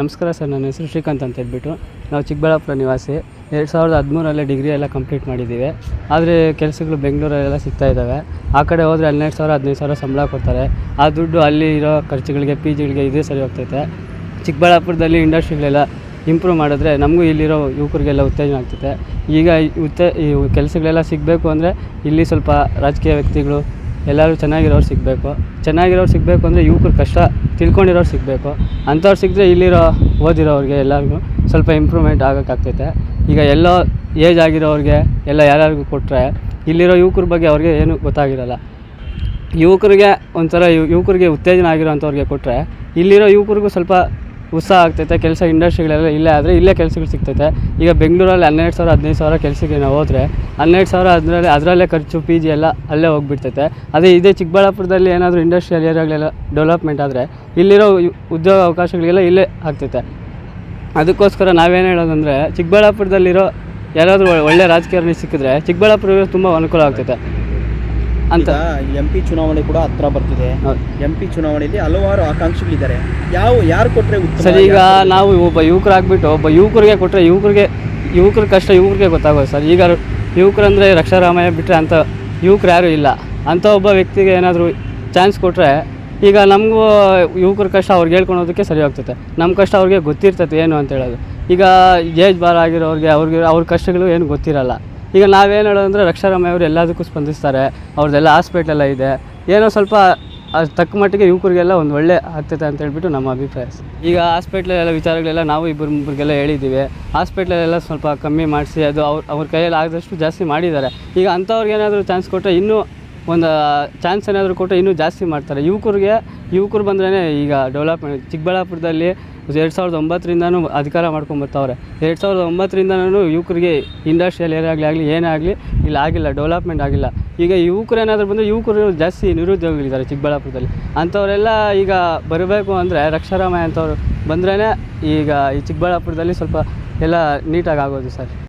ನಮಸ್ಕಾರ ಸರ್, ನನ್ನ ಹೆಸರು ಶ್ರೀಕಾಂತ್ ಅಂತ ಹೇಳ್ಬಿಟ್ಟು. ನಾವು ಚಿಕ್ಕಬಳ್ಳಾಪುರ ನಿವಾಸಿ. ಎರಡು ಸಾವಿರದ ಹದಿಮೂರಲ್ಲೇ ಡಿಗ್ರಿ ಎಲ್ಲ ಕಂಪ್ಲೀಟ್ ಮಾಡಿದ್ದೀವಿ. ಆದರೆ ಕೆಲಸಗಳು ಬೆಂಗಳೂರಲ್ಲೆಲ್ಲ ಸಿಗ್ತಾ ಇದ್ದಾವೆ. ಆ ಕಡೆ ಹೋದರೆ ಹನ್ನೆರಡು ಸಾವಿರ, ಹದಿನೈದು ಸಾವಿರ ಸಂಬಳ ಕೊಡ್ತಾರೆ. ಆ ದುಡ್ಡು ಅಲ್ಲಿ ಇರೋ ಖರ್ಚುಗಳಿಗೆ ಪಿ ಜಿಗಳಿಗೆ ಇದೇ ಸರಿ ಹೋಗ್ತೈತೆ. ಚಿಕ್ಕಬಳ್ಳಾಪುರದಲ್ಲಿ ಇಂಡಸ್ಟ್ರಿಗಳೆಲ್ಲ ಇಂಪ್ರೂವ್ ಮಾಡಿದ್ರೆ ನಮಗೂ ಇಲ್ಲಿರೋ ಯುವಕರಿಗೆಲ್ಲ ಉತ್ತೇಜನ ಆಗ್ತೈತೆ. ಈಗ ಉತ್ತೇ, ಈ ಕೆಲಸಗಳೆಲ್ಲ ಸಿಗಬೇಕು ಅಂದರೆ ಇಲ್ಲಿ ಸ್ವಲ್ಪ ರಾಜಕೀಯ ವ್ಯಕ್ತಿಗಳು ಎಲ್ಲರೂ ಚೆನ್ನಾಗಿರೋರು ಸಿಗಬೇಕು. ಚೆನ್ನಾಗಿರೋರು ಸಿಗಬೇಕು ಅಂದರೆ ಯುವಕರು ಕಷ್ಟ ತಿಳ್ಕೊಂಡಿರೋರು ಸಿಗಬೇಕು. ಅಂಥವ್ರು ಸಿಕ್ಕರೆ ಇಲ್ಲಿರೋ ಓದಿರೋರಿಗೆ ಎಲ್ಲರಿಗೂ ಸ್ವಲ್ಪ ಇಂಪ್ರೂವ್ಮೆಂಟ್ ಆಗೋಕ್ಕಾಗ್ತೈತೆ. ಈಗ ಎಲ್ಲೋ ಏಜ್ ಆಗಿರೋರಿಗೆ ಎಲ್ಲ ಯಾರ್ಯಾರಿಗೂ ಕೊಟ್ಟರೆ ಇಲ್ಲಿರೋ ಯುವಕರ ಬಗ್ಗೆ ಅವ್ರಿಗೆ ಏನೂ ಗೊತ್ತಾಗಿರಲ್ಲ. ಯುವಕರಿಗೆ ಒಂಥರ ಯುವಕರಿಗೆ ಉತ್ತೇಜನ ಆಗಿರೋಂಥವ್ರಿಗೆ ಕೊಟ್ಟರೆ ಇಲ್ಲಿರೋ ಯುವಕರಿಗೂ ಸ್ವಲ್ಪ ಉತ್ಸಾಹ ಆಗ್ತೈತೆ, ಕೆಲಸ ಇಂಡಸ್ಟ್ರಿಗಳೆಲ್ಲ ಇಲ್ಲೇ ಆದರೆ ಇಲ್ಲೇ ಕೆಲಸಗಳು ಸಿಗ್ತೈತೆ. ಈಗ ಬೆಂಗಳೂರಲ್ಲಿ ಹನ್ನೆರಡು ಸಾವಿರ, ಹದಿನೈದು ಸಾವಿರ ಕೆಲಸಕ್ಕೆ ನಾವು ಹೋದರೆ, ಹನ್ನೆರಡು ಸಾವಿರ ಅದರಲ್ಲಿ, ಅದರಲ್ಲೇ ಖರ್ಚು ಪಿ ಜಿ ಎಲ್ಲ ಅಲ್ಲೇ ಹೋಗ್ಬಿಡ್ತೈತೆ. ಅದೇ ಇದೇ ಚಿಕ್ಕಬಳ್ಳಾಪುರದಲ್ಲಿ ಏನಾದರೂ ಇಂಡಸ್ಟ್ರಿಯಲ್ ಏರಿಯಾಗಳೆಲ್ಲ ಡೆವಲಪ್ಮೆಂಟ್ ಆದರೆ, ಇಲ್ಲಿರೋ ಉದ್ಯೋಗ ಅವಕಾಶಗಳಿಗೆಲ್ಲ ಇಲ್ಲೇ ಆಗ್ತೈತೆ. ಅದಕ್ಕೋಸ್ಕರ ನಾವೇನು ಹೇಳೋದಂದರೆ, ಚಿಕ್ಕಬಳ್ಳಾಪುರದಲ್ಲಿರೋ ಯಾರಾದರೂ ಒಳ್ಳೆ ರಾಜಕಾರಣಿ ಸಿಕ್ಕಿದ್ರೆ ಚಿಕ್ಕಬಳ್ಳಾಪುರ ತುಂಬ ಅನುಕೂಲ ಆಗ್ತೈತೆ. ಅಂತ. ಎಂ ಪಿ ಚುನಾವಣೆ ಕೂಡ ಹತ್ರ ಬರ್ತಿದೆ. ಎಂ ಪಿ ಚುನಾವಣೆಯಲ್ಲಿ ಹಲವಾರು ಆಕಾಂಕ್ಷಿಗಳಿದ್ದಾರೆ. ಯಾವ ಯಾರು ಕೊಟ್ಟರೆ ಸರಿ ಸರ್ ಈಗ ನಾವು ಒಬ್ಬ ಯುವಕರಾಗ್ಬಿಟ್ಟು ಒಬ್ಬ ಯುವಕರಿಗೆ ಕೊಟ್ಟರೆ ಯುವಕರಿಗೆ ಯುವಕರ ಕಷ್ಟ ಯುವಕರಿಗೆ ಗೊತ್ತಾಗೋದು ಸರ್. ಈಗ ಯುವಕರಂದರೆ ರಕ್ಷಾರಾಮಯ್ಯ ಬಿಟ್ಟರೆ ಅಂಥ ಯುವಕರು ಯಾರೂ ಇಲ್ಲ. ಅಂಥ ಒಬ್ಬ ವ್ಯಕ್ತಿಗೆ ಏನಾದರೂ ಚಾನ್ಸ್ ಕೊಟ್ಟರೆ ಈಗ ನಮಗೂ ಯುವಕರ ಕಷ್ಟ ಅವ್ರಿಗೆ ಹೇಳ್ಕೊಳೋದಕ್ಕೆ ಸರಿ ಹೋಗ್ತೈತೆ ನಮ್ಮ ಕಷ್ಟ ಅವ್ರಿಗೆ ಗೊತ್ತಿರ್ತೈತೆ ಏನು ಅಂತ ಹೇಳೋದು. ಈಗ ಏಜ್ ಬಾರ್ ಆಗಿರೋರಿಗೆ ಅವ್ರಿಗೆ ಅವ್ರ ಕಷ್ಟಗಳು ಏನು ಗೊತ್ತಿರಲ್ಲ. ಈಗ ನಾವೇನು ಹೇಳೋದಂದರೆ ರಕ್ಷಾರಾಮಯ್ಯ ಅವರು ಎಲ್ಲದಕ್ಕೂ ಸ್ಪಂದಿಸ್ತಾರೆ. ಅವ್ರದ್ದೆಲ್ಲ ಹಾಸ್ಪಿಟ್ಲೆಲ್ಲ ಇದೆ. ಏನೋ ಸ್ವಲ್ಪ ತಕ್ಕ ಮಟ್ಟಿಗೆ ಯುವಕರಿಗೆಲ್ಲ ಒಂದು ಒಳ್ಳೆ ಆಗ್ತೈತೆ ಅಂತ ಹೇಳ್ಬಿಟ್ಟು ನಮ್ಮ ಅಭಿಪ್ರಾಯ. ಈಗ ಹಾಸ್ಪಿಟ್ಲೆಲ್ಲ ವಿಚಾರಗಳೆಲ್ಲ ನಾವು ಇಬ್ಬರು ಮುಬ್ಬರಿಗೆಲ್ಲ ಹೇಳಿದ್ದೀವಿ. ಹಾಸ್ಪಿಟ್ಲಲ್ಲೆಲ್ಲ ಸ್ವಲ್ಪ ಕಮ್ಮಿ ಮಾಡಿಸಿ ಅದು ಅವ್ರ ಅವ್ರ ಕೈಯಲ್ಲಿ ಆದಷ್ಟು ಜಾಸ್ತಿ ಮಾಡಿದ್ದಾರೆ. ಈಗ ಅಂಥವ್ರಿಗೆ ಏನಾದರೂ ಚಾನ್ಸ್ ಕೊಟ್ಟರೆ ಇನ್ನೂ ಒಂದು ಚಾನ್ಸ್ ಏನಾದರೂ ಕೊಟ್ಟರೆ ಇನ್ನೂ ಜಾಸ್ತಿ ಮಾಡ್ತಾರೆ. ಯುವಕರಿಗೆ, ಯುವಕರು ಬಂದ್ರೇ ಈಗ ಡೆವಲಪ್ಮೆಂಟ್ ಚಿಕ್ಕಬಳ್ಳಾಪುರದಲ್ಲಿ ಎರಡು ಸಾವಿರದ ಒಂಬತ್ತರಿಂದನೂ ಅಧಿಕಾರ ಮಾಡ್ಕೊಂಬರ್ತಾವ್ರೆ ಎರಡು ಸಾವಿರದ ಒಂಬತ್ತರಿಂದನೂ ಯುವಕರಿಗೆ ಇಂಡಸ್ಟ್ರಿಯಲ್ ಏರಿಯಾಗಲಿ ಆಗಲಿ, ಏನೇ ಆಗಲಿ, ಇಲ್ಲಿ ಆಗಿಲ್ಲ ಡೆವಲಪ್ಮೆಂಟ್ ಆಗಿಲ್ಲ. ಈಗ ಯುವಕರು ಏನಾದರೂ ಬಂದರೆ ಯುವಕರು ಜಾಸ್ತಿ ನಿರುದ್ಯೋಗಿಗಳಿದ್ದಾರೆ ಚಿಕ್ಕಬಳ್ಳಾಪುರದಲ್ಲಿ. ಅಂಥವರೆಲ್ಲ ಈಗ ಬರಬೇಕು ಅಂದರೆ ರಕ್ಷಾರಾಮಯ್ಯ ಅಂಥವ್ರು ಬಂದ್ರೇ ಈಗ ಈ ಚಿಕ್ಕಬಳ್ಳಾಪುರದಲ್ಲಿ ಸ್ವಲ್ಪ ಎಲ್ಲ ನೀಟಾಗಿ ಆಗೋದು ಸರ್.